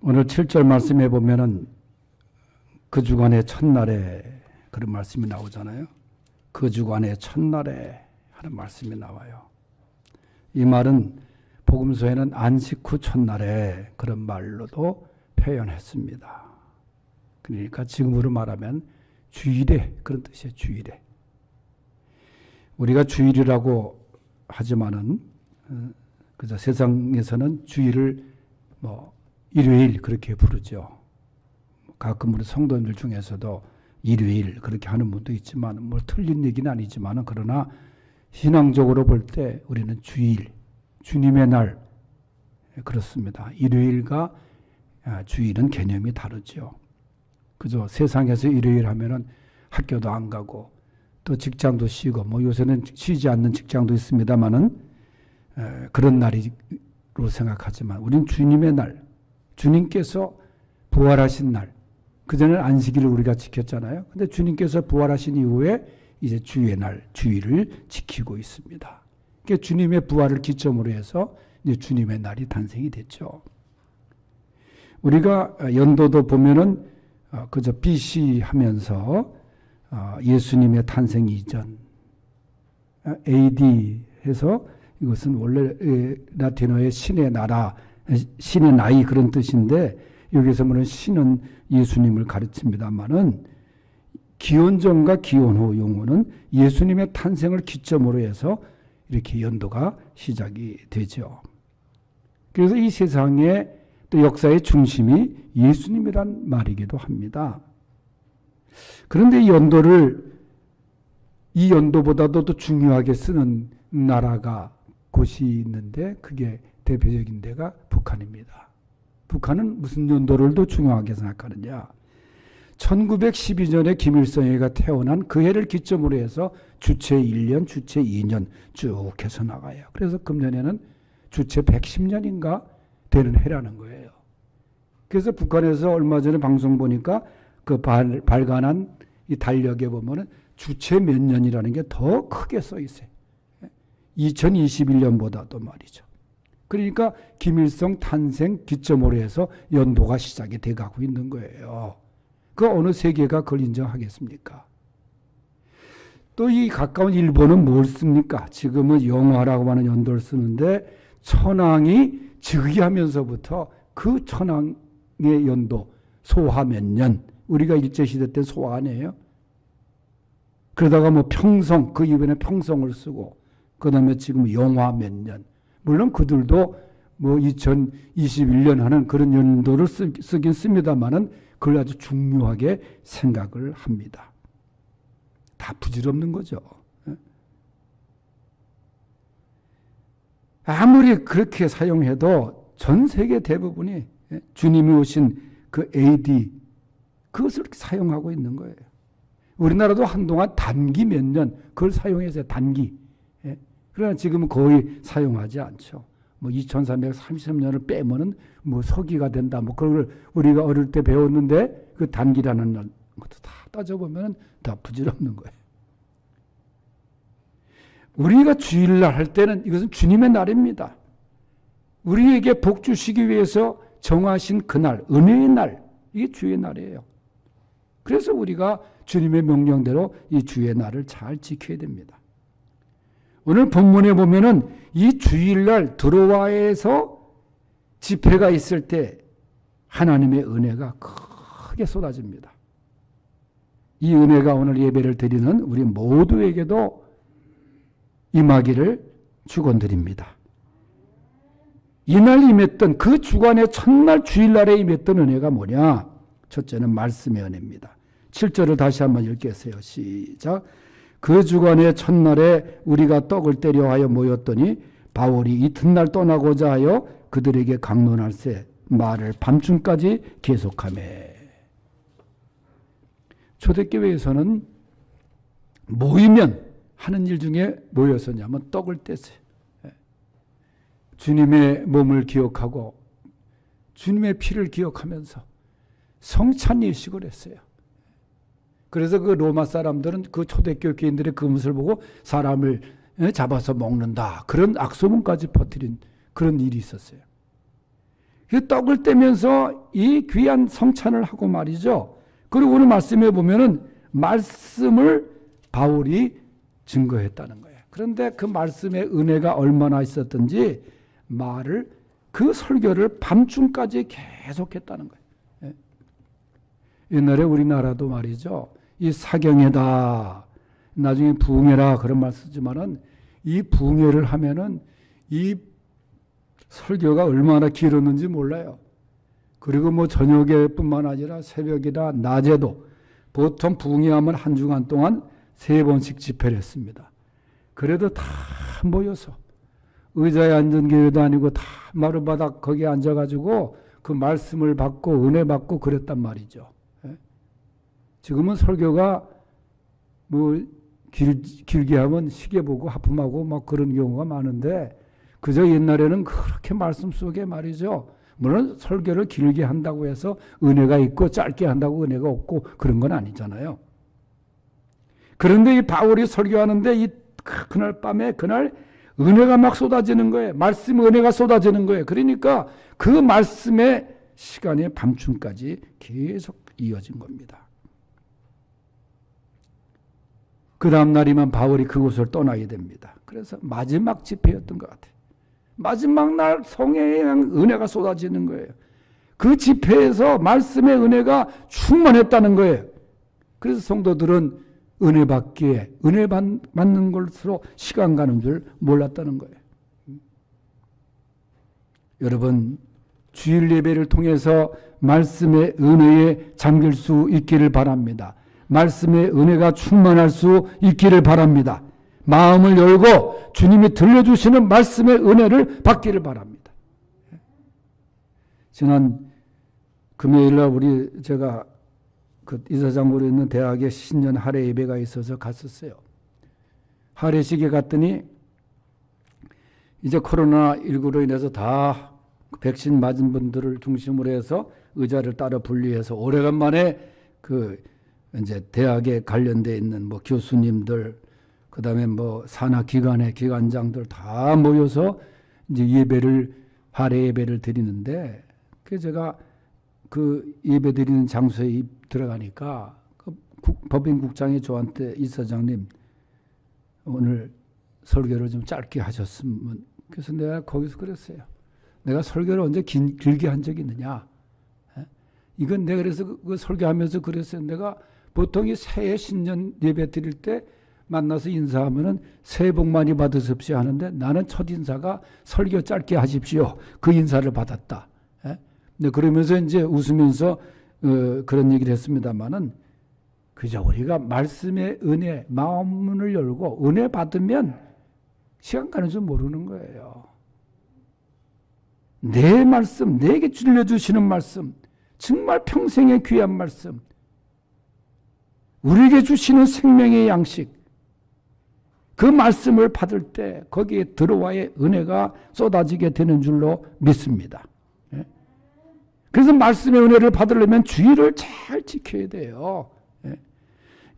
오늘 7절 말씀에 보면은 그 주간의 첫날에 그런 말씀이 나오잖아요. 그 주간의 첫날에 하는 말씀이 나와요. 이 말은 복음서에는 안식 후 첫날에 그런 말로도 표현했습니다. 그러니까 지금으로 말하면 주일에 그런 뜻이에요. 주일에. 우리가 주일이라고 하지만은 어, 그저 세상에서는 주일을 뭐 일요일 그렇게 부르죠. 가끔 우리 성도님들 중에서도 일요일 그렇게 하는 분도 있지만 뭐 틀린 얘기는 아니지만은 그러나 신앙적으로 볼 때 우리는 주일 주님의 날 그렇습니다. 일요일과 아, 주일은 개념이 다르죠. 그죠? 세상에서 일요일 하면은 학교도 안 가고 또 직장도 쉬고 뭐 요새는 쉬지 않는 직장도 있습니다만은 에, 그런 날이로 생각하지만 우리는 주님의 날, 주님께서 부활하신 날, 그전에는 안식일을 우리가 지켰잖아요. 근데 주님께서 부활하신 이후에 이제 주의 날, 주일을 지키고 있습니다. 그러니까 주님의 부활을 기점으로 해서 이제 주님의 날이 탄생이 됐죠. 우리가 연도도 보면은 어, 그저 BC 하면서 어, 예수님의 탄생 이전 어, AD 해서 이것은 원래 에, 라틴어의 신의 나라, 에, 신의 나이 그런 뜻인데 여기서 보면 신은 예수님을 가르칩니다만은 기원전과 기원후 용어는 예수님의 탄생을 기점으로 해서 이렇게 연도가 시작이 되죠. 그래서 이 세상의 또 역사의 중심이 예수님이란 말이기도 합니다. 그런데 이 연도를 이 연도보다도 더 중요하게 쓰는 나라가 곳이 있는데 그게 대표적인 데가 북한입니다. 북한은 무슨 연도를 더 중요하게 생각하느냐? 1912년에 김일성이가 태어난 그 해를 기점으로 해서 주체 1년, 주체 2년 쭉 해서 나가요. 그래서 금년에는 주체 110년인가 되는 해라는 거예요. 그래서 북한에서 얼마 전에 방송 보니까 그 발, 발간한 이 달력에 보면은 주체 몇 년이라는 게 더 크게 써 있어요. 2021년보다도 말이죠. 그러니까 김일성 탄생 기점으로 해서 연도가 시작이 돼 가고 있는 거예요. 그 어느 세계가 그걸 인정하겠습니까? 또 이 가까운 일본은 뭘 씁니까? 지금은 영화라고 하는 연도를 쓰는데 천황이 즉위하면서부터 그 천황의 연도 소화 몇 년, 우리가 일제시대 때 소화 아니에요? 그러다가 뭐 평성, 그 이번에 평성을 쓰고, 그 다음에 지금 영화 몇 년. 물론 그들도 뭐 2021년 하는 그런 연도를 쓰, 쓰긴 씁니다만은 그걸 아주 중요하게 생각을 합니다. 다 부질없는 거죠. 예? 아무리 그렇게 사용해도 전 세계 대부분이 예? 주님이 오신 그 AD 그것을 사용하고 있는 거예요. 우리나라도 한동안 단기 몇 년 그걸 사용해서 단기. 예? 그러나 지금은 거의 사용하지 않죠. 뭐 2333년을 빼면은 뭐 서기가 된다. 뭐 그런 걸 우리가 어릴 때 배웠는데 그 단기라는 것도 다 따져보면 다 부질없는 거예요. 우리가 주일날 할 때는 이것은 주님의 날입니다. 우리에게 복 주시기 위해서 정하신 그날, 은혜의 날, 이게 주의 날이에요. 그래서 우리가 주님의 명령대로 이 주의 날을 잘 지켜야 됩니다. 오늘 본문에 보면은 이 주일날 들어와에서 집회가 있을 때 하나님의 은혜가 크게 쏟아집니다. 이 은혜가 오늘 예배를 드리는 우리 모두에게도 임하기를 축원드립니다. 이날 임했던 그 주간의 첫날 주일날에 임했던 은혜가 뭐냐? 첫째는 말씀의 은혜입니다. 7절을 다시 한번 읽겠어요. 시작. 그 주간의 첫날에 우리가 떡을 때려 하여 모였더니 바울이 이튿날 떠나고자 하여 그들에게 강론할세 말을 밤중까지 계속하매. 초대교회에서는 모이면 하는 일 중에 뭐였었냐면 떡을 떼세요. 주님의 몸을 기억하고 주님의 피를 기억하면서 성찬 예식을 했어요. 그래서 그 로마 사람들은 그 초대교회인들의 그 모습을 보고 사람을 잡아서 먹는다. 그런 악소문까지 퍼뜨린 그런 일이 있었어요. 그 떡을 떼면서 이 귀한 성찬을 하고 말이죠. 그리고 오늘 말씀에 보면은 말씀을 바울이 증거했다는 거예요. 그런데 그 말씀의 은혜가 얼마나 있었든지 말을 그 설교를 밤중까지 계속했다는 거예요. 예. 옛날에 우리나라도 말이죠. 이 사경회다. 나중에 부흥회라 그런 말 쓰지만은 이 부흥회를 하면은 이 설교가 얼마나 길었는지 몰라요. 그리고 뭐 저녁에뿐만 아니라 새벽이나 낮에도 보통 부흥회하면 한 주간 동안 세 번씩 집회를 했습니다. 그래도 다 모여서 의자에 앉은 교회도 아니고 다 마루바닥 거기에 앉아가지고 그 말씀을 받고 은혜 받고 그랬단 말이죠. 예? 지금은 설교가 뭐 길, 길게 하면 시계 보고 하품하고 막 그런 경우가 많은데 그저 옛날에는 그렇게 말씀 속에 말이죠. 물론 설교를 길게 한다고 해서 은혜가 있고 짧게 한다고 은혜가 없고 그런 건 아니잖아요. 그런데 이 바울이 설교하는데 이 그날 밤에 그날 은혜가 막 쏟아지는 거예요. 말씀 은혜가 쏟아지는 거예요. 그러니까 그 말씀의 시간이 밤중까지 계속 이어진 겁니다. 그 다음 날이면 바울이 그곳을 떠나게 됩니다. 그래서 마지막 집회였던 것 같아요. 마지막 날 성의 은혜가 쏟아지는 거예요. 그 집회에서 말씀의 은혜가 충만했다는 거예요. 그래서 성도들은 은혜 받기에 은혜 받 는 것으로 시간 가는 줄 몰랐다는 거예요. 여러분 주일 예배를 통해서 말씀의 은혜에 잠길 수 있기를 바랍니다. 말씀의 은혜가 충만할 수 있기를 바랍니다. 마음을 열고 주님이 들려주시는 말씀의 은혜를 받기를 바랍니다. 지난 금요일 날 우리 제가 그 이사장으로 있는 대학에 신년 할애 예배가 있어서 갔었어요. 할애식에 갔더니 이제 코로나 19로 인해서 다 백신 맞은 분들을 중심으로 해서 의자를 따로 분리해서 오래간만에 그 이제 대학에 관련돼 있는 뭐 교수님들 그다음에 뭐 산하 기관의 기관장들 다 모여서 이제 예배를 할애 예배를 드리는데 그 제가 그 예배 드리는 장소에 들어가니까 그 법인국장이 저한테 이 사장님 오늘 설교를 좀 짧게 하셨으면 그래서 내가 거기서 그랬어요. 내가 설교를 언제 긴, 길게 한 적이 있느냐? 에? 이건 내가 그래서 그, 그 설교하면서 그랬어요. 내가 보통 이 새해 신년 예배 드릴 때 만나서 인사하면은 새해 복 많이 받으십시오 하는데 나는 첫 인사가 설교 짧게 하십시오. 그 인사를 받았다. 예? 네, 그러면서 이제 웃으면서 어, 그런 얘기를 했습니다만은 그저 우리가 말씀의 은혜, 마음문을 열고 은혜 받으면 시간 가는 줄 모르는 거예요. 내 말씀, 내게 들려주시는 말씀, 정말 평생의 귀한 말씀, 우리에게 주시는 생명의 양식, 그 말씀을 받을 때 거기에 들어와의 은혜가 쏟아지게 되는 줄로 믿습니다. 예? 그래서 말씀의 은혜를 받으려면 주의를 잘 지켜야 돼요. 예?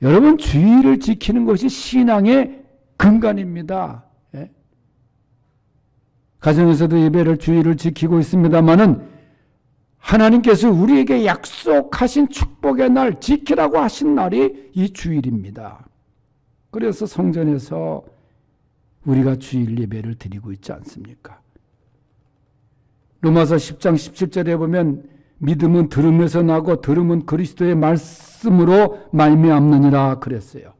여러분 주의를 지키는 것이 신앙의 근간입니다. 예? 가정에서도 예배를 주의를 지키고 있습니다만은 하나님께서 우리에게 약속하신 축복의 날 지키라고 하신 날이 이 주일입니다. 그래서 성전에서 우리가 주일 예배를 드리고 있지 않습니까? 로마서 10장 17절에 보면 믿음은 들음에서 나고 들음은 그리스도의 말씀으로 말미암느니라 그랬어요.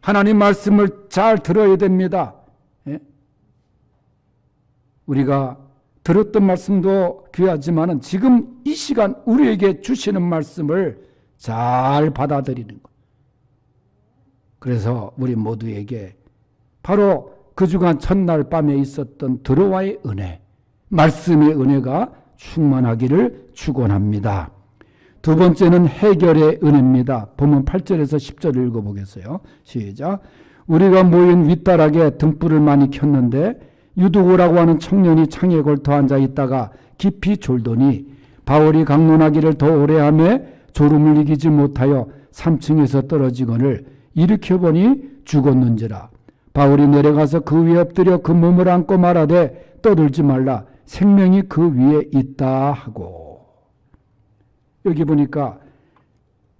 하나님 말씀을 잘 들어야 됩니다. 예? 우리가 들었던 말씀도 귀하지만은 지금 이 시간 우리에게 주시는 말씀을 잘 받아들이는 것. 그래서 우리 모두에게 바로 그 주간 첫날 밤에 있었던 들어와의 은혜, 말씀의 은혜가 충만하기를 축원합니다. 두 번째는 해결의 은혜입니다. 본문 8절에서 10절을 읽어보겠어요. 시작. 우리가 모인 윗다락에 등불을 많이 켰는데 유두고라고 하는 청년이 창에 걸터 앉아 있다가 깊이 졸더니 바울이 강론하기를 더 오래 하며 졸음을 이기지 못하여 3층에서 떨어지거늘 일으켜 보니 죽었는지라 바울이 내려가서 그 위에 엎드려 그 몸을 안고 말하되 떠들지 말라 생명이 그 위에 있다 하고 여기 보니까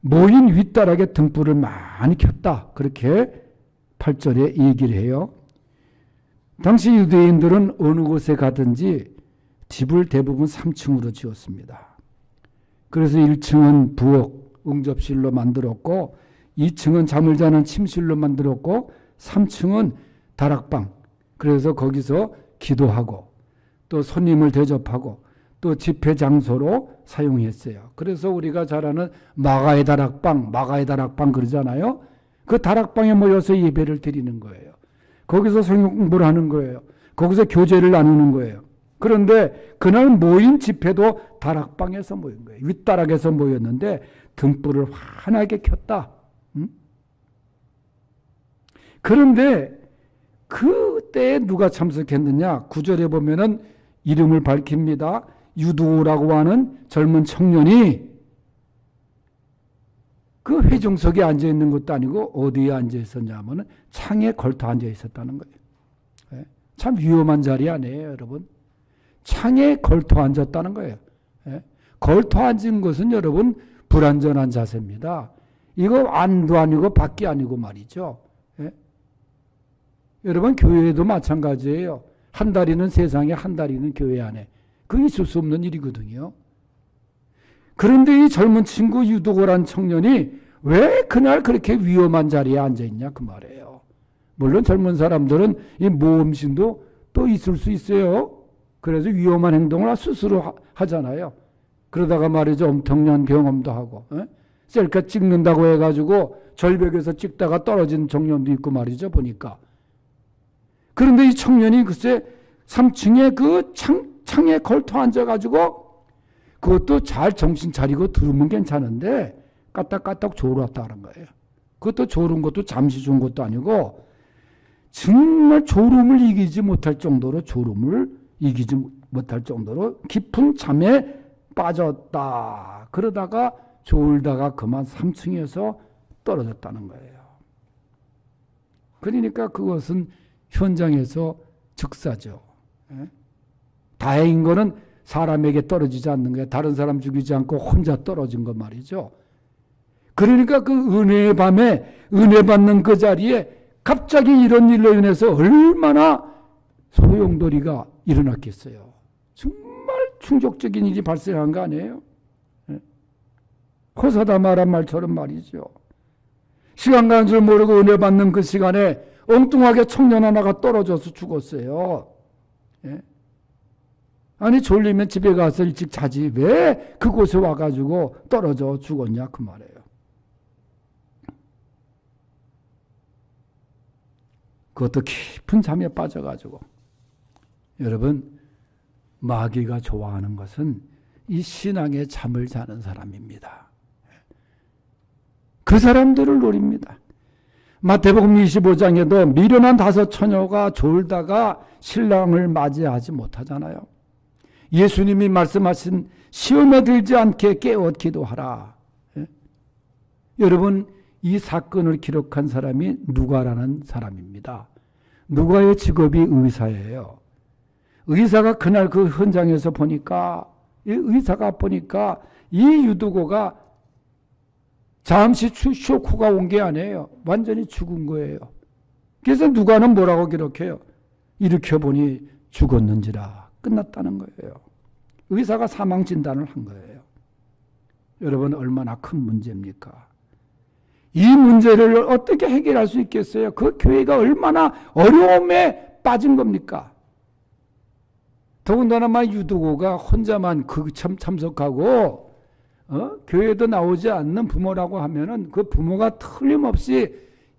모인 윗다락에 등불을 많이 켰다. 그렇게 8절에 얘기를 해요. 당시 유대인들은 어느 곳에 가든지 집을 대부분 3층으로 지었습니다. 그래서 1층은 부엌, 응접실로 만들었고 2층은 잠을 자는 침실로 만들었고 3층은 다락방. 그래서 거기서 기도하고 또 손님을 대접하고 또 집회 장소로 사용했어요. 그래서 우리가 잘 아는 마가의 다락방, 마가의 다락방 그러잖아요. 그 다락방에 모여서 예배를 드리는 거예요. 거기서 성경 공부를 하는 거예요. 거기서 교제를 나누는 거예요. 그런데 그날 모인 집회도 다락방에서 모인 거예요. 윗다락에서 모였는데 등불을 환하게 켰다. 응? 그런데 그때 누가 참석했느냐? 구절에 보면은 이름을 밝힙니다. 유도라고 하는 젊은 청년이 그 회중석에 앉아 있는 것도 아니고 어디에 앉아 있었냐면은 창에 걸터 앉아 있었다는 거예요. 예? 참 위험한 자리 아니에요, 여러분. 창에 걸터 앉았다는 거예요. 예? 걸터 앉은 것은 여러분 불안전한 자세입니다. 이거 안도 아니고 밖이 아니고 말이죠. 예? 여러분 교회도 마찬가지예요. 한 다리는 세상에 한 다리는 교회 안에. 그게 있을 수 없는 일이거든요. 그런데 이 젊은 친구 유도고란 청년이 왜 그날 그렇게 위험한 자리에 앉아 있냐 그 말이에요. 물론 젊은 사람들은 이 모험심도 또 있을 수 있어요. 그래서 위험한 행동을 스스로 하잖아요. 그러다가 말이죠 엄청난 경험도 하고 에? 셀카 찍는다고 해가지고 절벽에서 찍다가 떨어진 청년도 있고 말이죠 보니까. 그런데 이 청년이 글쎄 3층에 그 창, 창에 걸터 앉아가지고 그것도 잘 정신 차리고 들으면 괜찮은데 까딱까딱 졸았다는 거예요. 그것도 졸은 것도 잠시 좋은 것도 아니고 정말 졸음을 이기지 못할 정도로 졸음을 이기지 못할 정도로 깊은 잠에 빠졌다. 그러다가 졸다가 그만 3층에서 떨어졌다는 거예요. 그러니까 그것은 현장에서 즉사죠. 예? 다행인 거는 사람에게 떨어지지 않는 거예요. 다른 사람 죽이지 않고 혼자 떨어진 것 말이죠. 그러니까 그 은혜의 밤에 은혜 받는 그 자리에 갑자기 이런 일로 인해서 얼마나 소용돌이가 일어났겠어요. 정말 충격적인 일이 발생한 거 아니에요? 호사다 말한 말처럼 말이죠. 시간 가는 줄 모르고 은혜 받는 그 시간에 엉뚱하게 청년 하나가 떨어져서 죽었어요. 예? 아니 졸리면 집에 가서 일찍 자지 왜 그곳에 와가지고 떨어져 죽었냐 그 말이에요. 그것도 깊은 잠에 빠져가지고 여러분 마귀가 좋아하는 것은 이 신앙의 잠을 자는 사람입니다. 그 사람들을 노립니다. 마태복음 25장에도 미련한 다섯 처녀가 졸다가 신랑을 맞이하지 못하잖아요. 예수님이 말씀하신 시험에 들지 않게 깨어 기도하라. 예? 여러분 이 사건을 기록한 사람이 누가라는 사람입니다. 누가의 직업이 의사예요. 의사가 그날 그 현장에서 보니까 이 의사가 보니까 이 유두고가 잠시 쇼크가 온 게 아니에요. 완전히 죽은 거예요. 그래서 누가는 뭐라고 기록해요? 일으켜 보니 죽었는지라 끝났다는 거예요. 의사가 사망 진단을 한 거예요. 여러분 얼마나 큰 문제입니까? 이 문제를 어떻게 해결할 수 있겠어요? 그 교회가 얼마나 어려움에 빠진 겁니까? 더군다나 유두고가 혼자만 그 참 참석하고 어? 교회도 나오지 않는 부모라고 하면은 그 부모가 틀림없이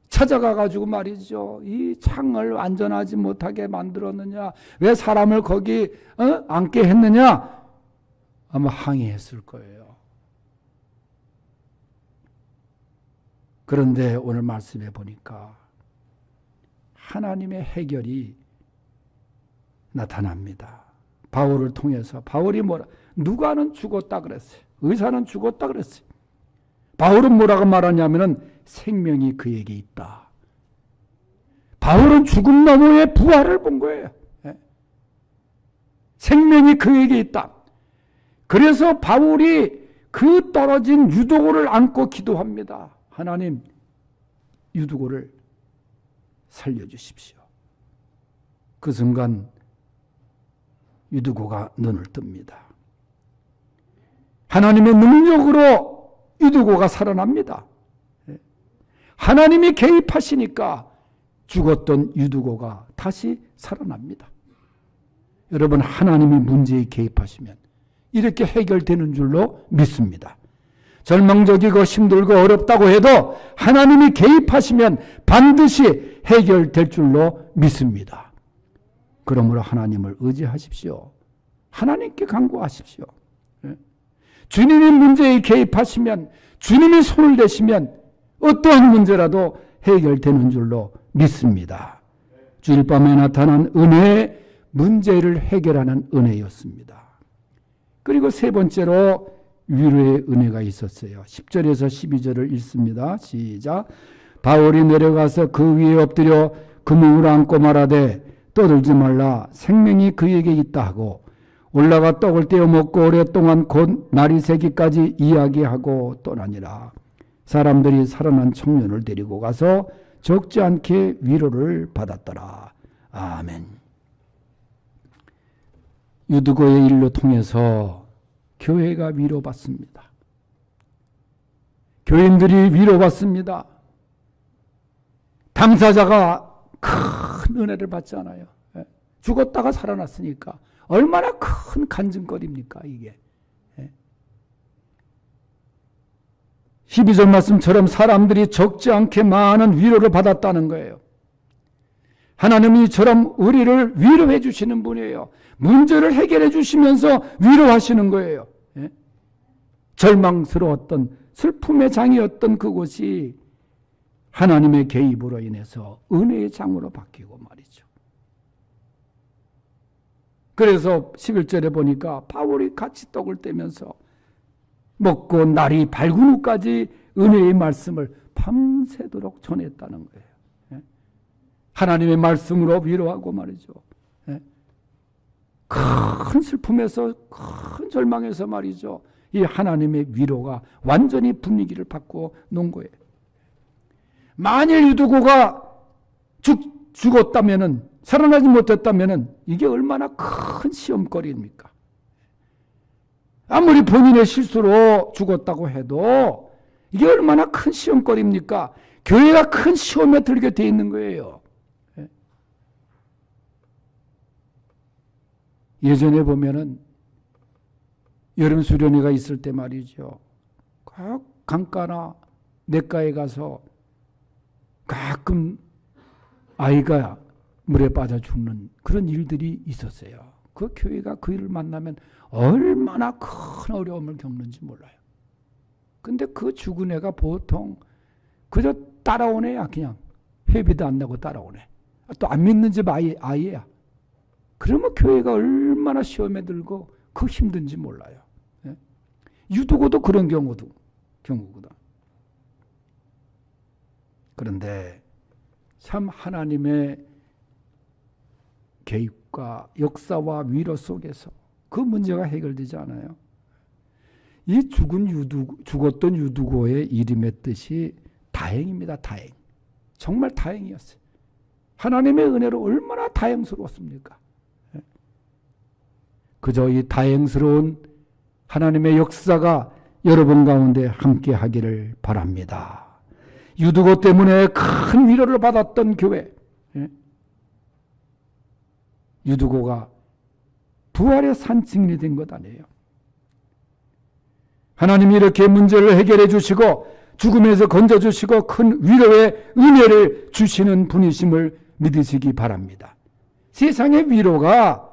찾아가 가지고 말이죠. 이 창을 안전하지 못하게 만들었느냐? 왜 사람을 거기 어? 앉게 했느냐? 아마 항의했을 거예요. 그런데 오늘 말씀해 보니까 하나님의 해결이 나타납니다. 바울을 통해서 바울이 뭐라 누가는 죽었다 그랬어요. 의사는 죽었다 그랬어요. 바울은 뭐라고 말하냐면은 생명이 그에게 있다. 바울은 죽음 너머의 부활을 본 거예요. 생명이 그에게 있다. 그래서 바울이 그 떨어진 유도고를 안고 기도합니다. 하나님, 유두고를 살려주십시오. 그 순간 유두고가 눈을 뜹니다. 하나님의 능력으로 유두고가 살아납니다. 하나님이 개입하시니까 죽었던 유두고가 다시 살아납니다. 여러분, 하나님이 문제에 개입하시면 이렇게 해결되는 줄로 믿습니다. 절망적이고 힘들고 어렵다고 해도 하나님이 개입하시면 반드시 해결될 줄로 믿습니다. 그러므로 하나님을 의지하십시오. 하나님께 간구하십시오. 예? 주님이 문제에 개입하시면 주님이 손을 대시면 어떠한 문제라도 해결되는 줄로 믿습니다. 주일 밤에 나타난 은혜의 문제를 해결하는 은혜였습니다. 그리고 세 번째로 위로의 은혜가 있었어요. 10절에서 12절을 읽습니다. 시작. 바울이 내려가서 그 위에 엎드려 금웅을 안고 말하되 떠들지 말라 생명이 그에게 있다 하고 올라가 떡을 떼어 먹고 오랫동안 곧 날이 새기까지 이야기하고 떠나니라. 사람들이 살아난 청년을 데리고 가서 적지 않게 위로를 받았더라. 아멘. 유드고의 일로 통해서 교회가 위로받습니다. 교인들이 위로받습니다. 당사자가 큰 은혜를 받잖아요. 예. 죽었다가 살아났으니까 얼마나 큰 간증거리입니까 이게. 12절 말씀처럼 사람들이 적지 않게 많은 위로를 받았다는 거예요. 하나님이 이처럼 우리를 위로해 주시는 분이에요. 문제를 해결해 주시면서 위로하시는 거예요. 예? 절망스러웠던 슬픔의 장이었던 그곳이 하나님의 개입으로 인해서 은혜의 장으로 바뀌고 말이죠. 그래서 11절에 보니까 바울이 같이 떡을 떼면서 먹고 날이 밝은 후까지 은혜의 말씀을 밤새도록 전했다는 거예요. 예? 하나님의 말씀으로 위로하고 말이죠. 예? 큰 슬픔에서 큰 절망에서 말이죠. 이 하나님의 위로가 완전히 분위기를 바꿔 놓은 거예요. 만일 유두고가 죽, 죽었다면은 살아나지 못했다면은 이게 얼마나 큰 시험거리입니까? 아무리 본인의 실수로 죽었다고 해도 이게 얼마나 큰 시험거리입니까? 교회가 큰 시험에 들게 돼 있는 거예요. 예전에 보면은 여름 수련회가 있을 때 말이죠. 각 강가나 냇가에 가서 가끔 아이가 물에 빠져 죽는 그런 일들이 있었어요. 그 교회가 그 일을 만나면 얼마나 큰 어려움을 겪는지 몰라요. 근데 그 죽은 애가 보통 그저 따라온 애야, 그냥. 회비도 안 내고 따라오네. 또안 믿는 집 아이, 아이야. 그러면 교회가 얼마나 시험에 들고 그 힘든지 몰라요. 예? 유두고도 그런 경우도, 경우거든. 그런데 참 하나님의 개입과 역사와 위로 속에서 그 문제가 해결되지 않아요. 이 죽은 유두, 죽었던 유두고의 이름의 뜻이 다행입니다. 다행. 정말 다행이었어요. 하나님의 은혜로 얼마나 다행스러웠습니까? 예. 그저 이 다행스러운 하나님의 역사가 여러분 가운데 함께 하기를 바랍니다. 유두고 때문에 큰 위로를 받았던 교회. 예. 유두고가 부활의 산증인이 된 것 아니에요. 하나님이 이렇게 문제를 해결해 주시고 죽음에서 건져 주시고 큰 위로의 은혜를 주시는 분이심을 믿으시기 바랍니다. 세상의 위로가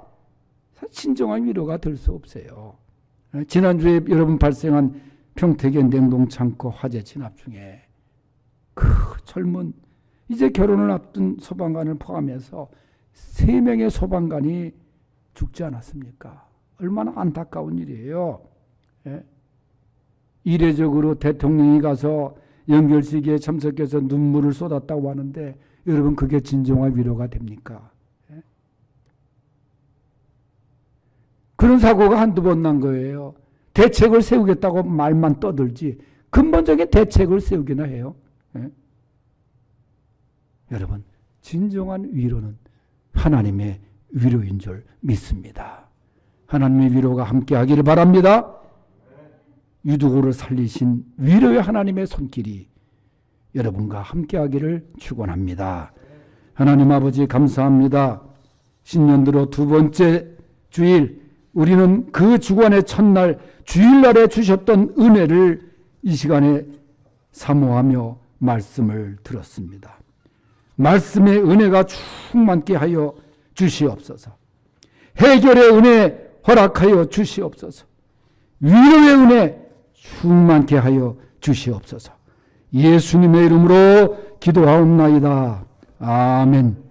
진정한 위로가 될 수 없어요. 지난주에 여러분 발생한 평택의 냉동창고 화재 진압 중에 그 젊은 이제 결혼을 앞둔 소방관을 포함해서 세 명의 소방관이 죽지 않았습니까? 얼마나 안타까운 일이에요. 예? 이례적으로 대통령이 가서 연결식에 참석해서 눈물을 쏟았다고 하는데 여러분 그게 진정한 위로가 됩니까? 예? 그런 사고가 한두 번 난 거예요. 대책을 세우겠다고 말만 떠들지 근본적인 대책을 세우기나 해요. 예? 여러분 진정한 위로는 하나님의 위로인 줄 믿습니다. 하나님의 위로가 함께 하기를 바랍니다. 유두고를 살리신 위로의 하나님의 손길이 여러분과 함께 하기를 축원합니다. 하나님 아버지 감사합니다. 신년 들어 두 번째 주일 우리는 그 주관의 첫날 주일날에 주셨던 은혜를 이 시간에 사모하며 말씀을 들었습니다. 말씀의 은혜가 충만케 하여 주시옵소서. 해결의 은혜 허락하여 주시옵소서. 위로의 은혜 충만케 하여 주시옵소서. 예수님의 이름으로 기도하옵나이다. 아멘.